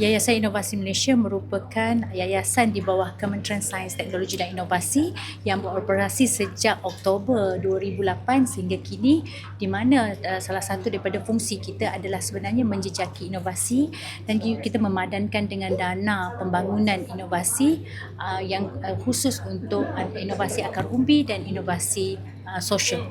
Yayasan Inovasi Malaysia merupakan yayasan di bawah Kementerian Sains, Teknologi dan Inovasi yang beroperasi sejak Oktober 2008 sehingga kini di mana uh, salah satu daripada fungsi kita adalah sebenarnya menjejaki inovasi dan kita memadankan dengan dana pembangunan inovasi uh, yang uh, khusus untuk uh, inovasi akar umbi dan inovasi uh, sosial.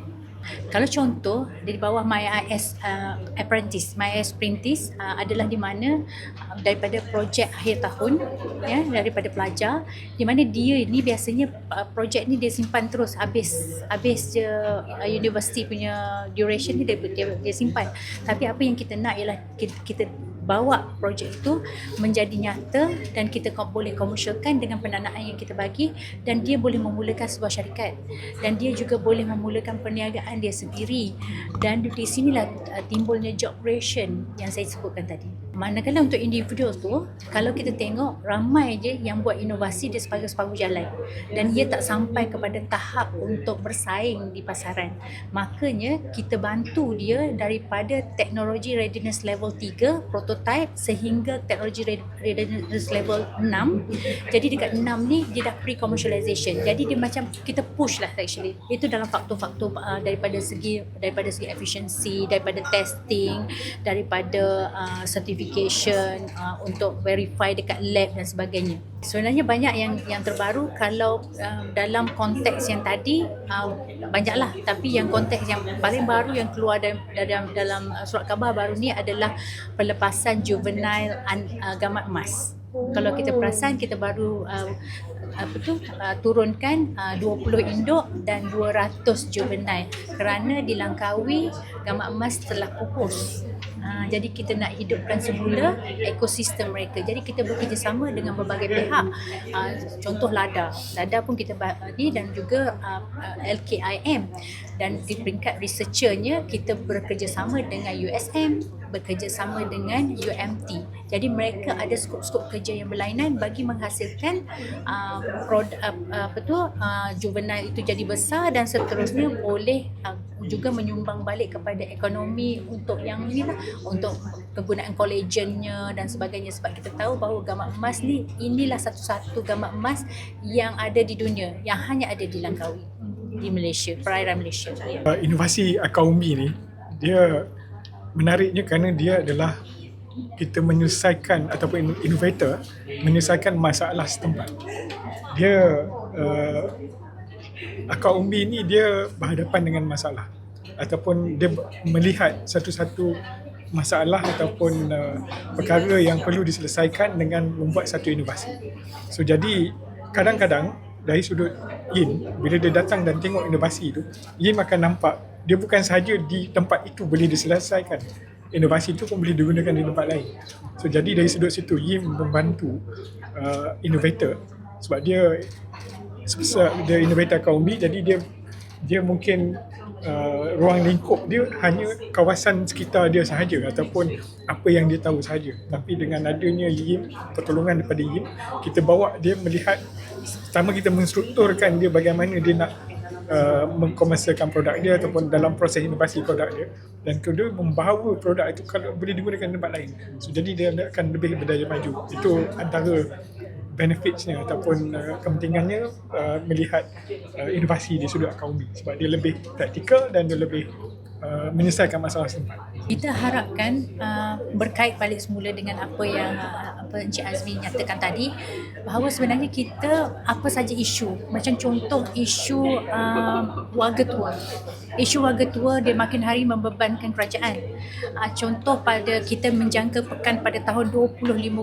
Kalau contoh di bawah MyIS uh, Apprentice, MyIS Apprentice uh, adalah di mana uh, daripada projek akhir tahun ya daripada pelajar di mana dia ni biasanya uh, projek ni dia simpan terus habis habis je uh, university punya duration ni dia, dia, dia simpan. Tapi apa yang kita nak ialah kita, kita bawa projek itu menjadi nyata dan kita boleh komersialkan dengan pendanaan yang kita bagi dan dia boleh memulakan sebuah syarikat dan dia juga boleh memulakan perniagaan dia sendiri dan di sinilah uh, timbulnya job creation yang saya sebutkan tadi. Manakala untuk individu tu, kalau kita tengok ramai je yang buat inovasi di separuh-separuh jalan dan ia tak sampai kepada tahap untuk bersaing di pasaran. Makanya kita bantu dia daripada teknologi readiness level 3 prototype sehingga teknologi readiness level 6. Jadi dekat 6 ni dia dah pre-commercialization. Jadi dia macam kita push lah actually. Itu dalam faktor-faktor uh, daripada segi daripada segi efficiency, daripada testing, daripada uh, certificate verification uh, untuk verify dekat lab dan sebagainya. Sebenarnya banyak yang yang terbaru kalau uh, dalam konteks yang tadi uh, banyaklah tapi yang konteks yang paling baru yang keluar dalam dalam, dalam surat khabar baru ni adalah pelepasan juvenile uh, gamat emas. Kalau kita perasan kita baru uh, apa tu uh, turunkan uh, 20 induk dan 200 juvenile kerana dilangkaui gamat emas telah pupus Ha, jadi kita nak hidupkan semula ekosistem mereka. Jadi kita bekerjasama dengan berbagai pihak. Ha, contoh LADA. LADA pun kita bagi dan juga uh, LKIM. Dan di peringkat researchernya kita bekerjasama dengan USM, bekerjasama dengan UMT. Jadi mereka ada skop-skop kerja yang berlainan bagi menghasilkan uh, produk uh, apa tu uh, juvenile itu jadi besar dan seterusnya boleh uh, juga menyumbang balik kepada ekonomi untuk yang ni lah. Untuk kegunaan kolagennya dan sebagainya. Sebab kita tahu bahawa gamak emas ni inilah satu-satu gamak emas yang ada di dunia. Yang hanya ada di Langkawi. Di Malaysia, perairan Malaysia. Uh, inovasi Akaumi ni dia menariknya kerana dia adalah kita menyelesaikan ataupun innovator menyelesaikan masalah setempat. Dia uh, akar umbi ni dia berhadapan dengan masalah ataupun dia melihat satu-satu masalah ataupun uh, perkara yang perlu diselesaikan dengan membuat satu inovasi. So jadi kadang-kadang dari sudut Yin bila dia datang dan tengok inovasi itu, Yin akan nampak dia bukan sahaja di tempat itu boleh diselesaikan. Inovasi itu pun boleh digunakan di tempat lain. So jadi dari sudut situ Yin membantu uh, innovator sebab dia sebab dia innovator kaum B jadi dia dia mungkin uh, ruang lingkup dia hanya kawasan sekitar dia sahaja ataupun apa yang dia tahu sahaja. Tapi dengan adanya YIM pertolongan daripada YIM kita bawa dia melihat pertama kita menstrukturkan dia bagaimana dia nak uh, mengkomersialkan produk dia ataupun dalam proses inovasi produk dia. Dan kedua membawa produk itu kalau boleh digunakan di tempat lain. So, jadi dia akan lebih berdaya maju. Itu antara benefitsnya ataupun uh, kepentingannya uh, melihat uh, inovasi di sudut akaumi. Sebab dia lebih praktikal dan dia lebih uh, menyelesaikan masalah setempat. Kita harapkan uh, berkait balik semula dengan apa yang uh, apa Encik Azmi nyatakan tadi bahawa sebenarnya kita apa saja isu macam contoh isu uh, warga tua isu warga tua dia makin hari membebankan kerajaan. Uh, contoh pada kita menjangka pekan pada tahun 2050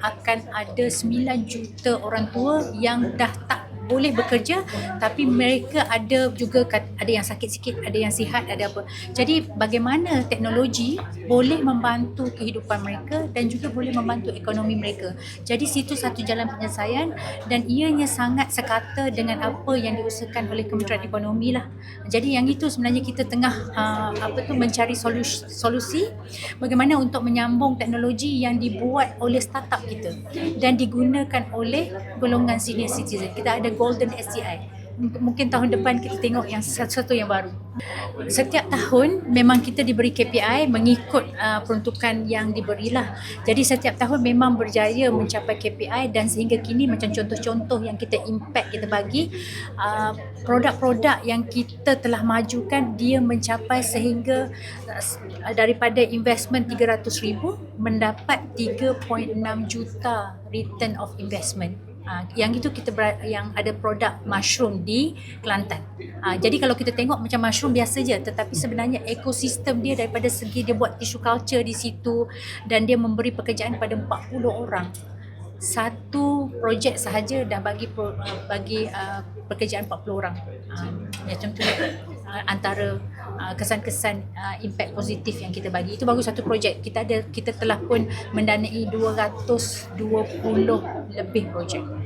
akan ada 9 juta orang tua yang dah tak boleh bekerja tapi mereka ada juga ada yang sakit sikit ada yang sihat ada apa. Jadi bagaimana teknologi boleh membantu kehidupan mereka dan juga boleh membantu ekonomi mereka. Jadi situ satu jalan penyelesaian dan ianya sangat sekata dengan apa yang diusahakan oleh Kementerian Ekonomi lah. Jadi yang itu sebenarnya kita tengah uh, apa tu mencari solusi, solusi bagaimana untuk menyambung teknologi yang dibuat oleh startup kita dan digunakan oleh golongan senior citizen. Kita ada golden STI M- mungkin tahun depan kita tengok yang satu-satu yang baru. Setiap tahun memang kita diberi KPI mengikut uh, peruntukan yang diberilah. Jadi setiap tahun memang berjaya mencapai KPI dan sehingga kini macam contoh-contoh yang kita impact kita bagi uh, produk-produk yang kita telah majukan dia mencapai sehingga uh, daripada investment 300,000 mendapat 3.6 juta return of investment. Uh, yang itu kita ber, yang ada produk mushroom di Kelantan. Uh, jadi kalau kita tengok macam mushroom biasa je tetapi sebenarnya ekosistem dia daripada segi dia buat tissue culture di situ dan dia memberi pekerjaan pada 40 orang. Satu projek sahaja dah bagi pro, bagi uh, pekerjaan 40 orang. Uh, macam tu antara uh, kesan-kesan uh, impact positif yang kita bagi. Itu bagus satu projek. Kita ada kita telah pun mendanai 220 lebih projek.